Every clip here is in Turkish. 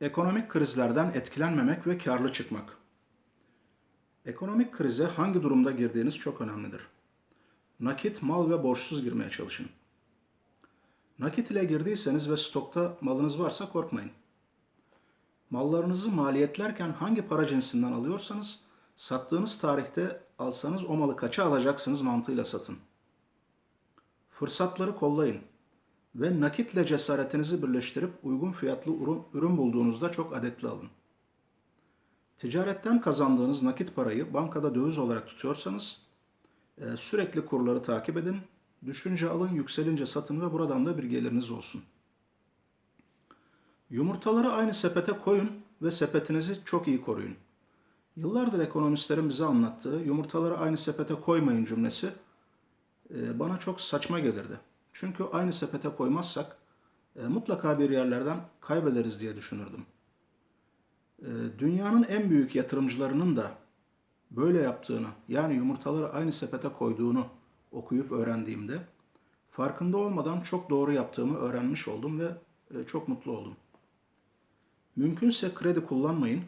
Ekonomik krizlerden etkilenmemek ve karlı çıkmak. Ekonomik krize hangi durumda girdiğiniz çok önemlidir. Nakit, mal ve borçsuz girmeye çalışın. Nakit ile girdiyseniz ve stokta malınız varsa korkmayın. Mallarınızı maliyetlerken hangi para cinsinden alıyorsanız sattığınız tarihte alsanız o malı kaça alacaksınız mantığıyla satın. Fırsatları kollayın ve nakitle cesaretinizi birleştirip uygun fiyatlı ürün, ürün bulduğunuzda çok adetli alın. Ticaretten kazandığınız nakit parayı bankada döviz olarak tutuyorsanız e, sürekli kurları takip edin, düşünce alın, yükselince satın ve buradan da bir geliriniz olsun. Yumurtaları aynı sepete koyun ve sepetinizi çok iyi koruyun. Yıllardır ekonomistlerin bize anlattığı yumurtaları aynı sepete koymayın cümlesi e, bana çok saçma gelirdi. Çünkü aynı sepete koymazsak e, mutlaka bir yerlerden kaybederiz diye düşünürdüm. E, dünyanın en büyük yatırımcılarının da böyle yaptığını, yani yumurtaları aynı sepete koyduğunu okuyup öğrendiğimde farkında olmadan çok doğru yaptığımı öğrenmiş oldum ve e, çok mutlu oldum. Mümkünse kredi kullanmayın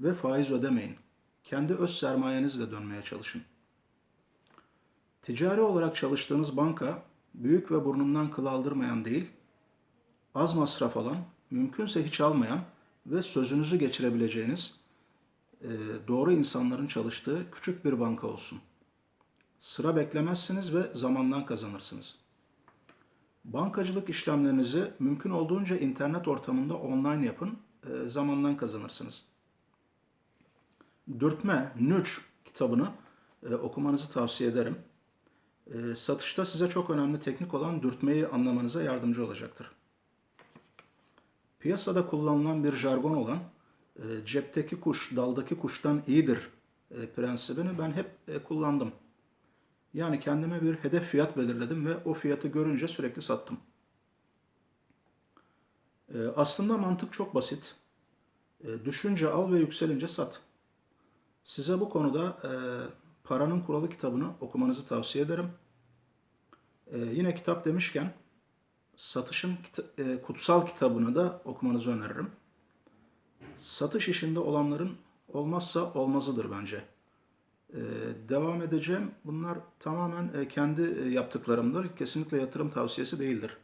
ve faiz ödemeyin. Kendi öz sermayenizle dönmeye çalışın. Ticari olarak çalıştığınız banka büyük ve burnundan kıl aldırmayan değil, az masraf alan, mümkünse hiç almayan ve sözünüzü geçirebileceğiniz e, doğru insanların çalıştığı küçük bir banka olsun. Sıra beklemezsiniz ve zamandan kazanırsınız. Bankacılık işlemlerinizi mümkün olduğunca internet ortamında online yapın, e, zamandan kazanırsınız. Dürtme, Nüç kitabını e, okumanızı tavsiye ederim. E, satışta size çok önemli teknik olan dürtmeyi anlamanıza yardımcı olacaktır. Piyasada kullanılan bir jargon olan e, cepteki kuş daldaki kuştan iyidir e, prensibini ben hep e, kullandım. Yani kendime bir hedef fiyat belirledim ve o fiyatı görünce sürekli sattım. E, aslında mantık çok basit. E, düşünce al ve yükselince sat. Size bu konuda e, Paranın Kuralı kitabını okumanızı tavsiye ederim. E, yine kitap demişken satışın kita- e, kutsal kitabını da okumanızı öneririm. Satış işinde olanların olmazsa olmazıdır bence. E, devam edeceğim. Bunlar tamamen e, kendi e, yaptıklarımdır. Kesinlikle yatırım tavsiyesi değildir.